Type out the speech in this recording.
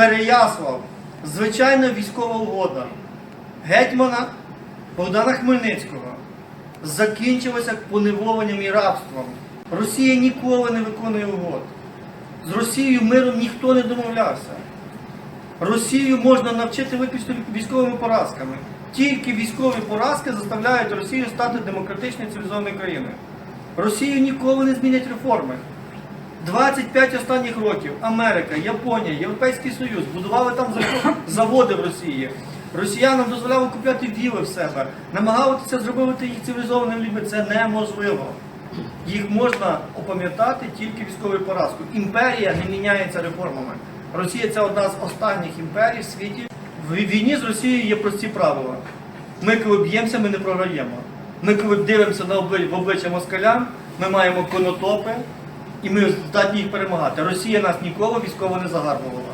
Переяслав. Звичайна військова угода гетьмана Богдана Хмельницького закінчилася поневоленням і рабством. Росія ніколи не виконує угод. З Росією миром ніхто не домовлявся. Росію можна навчити виключно військовими поразками. Тільки військові поразки заставляють Росію стати демократичною цивілізованою країною. Росію ніколи не змінять реформи. 25 останніх років Америка, Японія, Європейський Союз будували там заводи в Росії. Росіянам дозволяли купляти віли в себе, намагалися зробити їх цивілізованими людьми. Це неможливо. Їх можна опам'ятати тільки військовою поразкою. Імперія не міняється реформами. Росія це одна з останніх імперій в світі. В війні з Росією є прості правила. Ми коли б'ємося, ми не програємо. Ми коли дивимося на обли- в обличчя москалям, ми маємо конотопи, і ми здатні їх перемагати. Росія нас ніколи військово не загарбувала.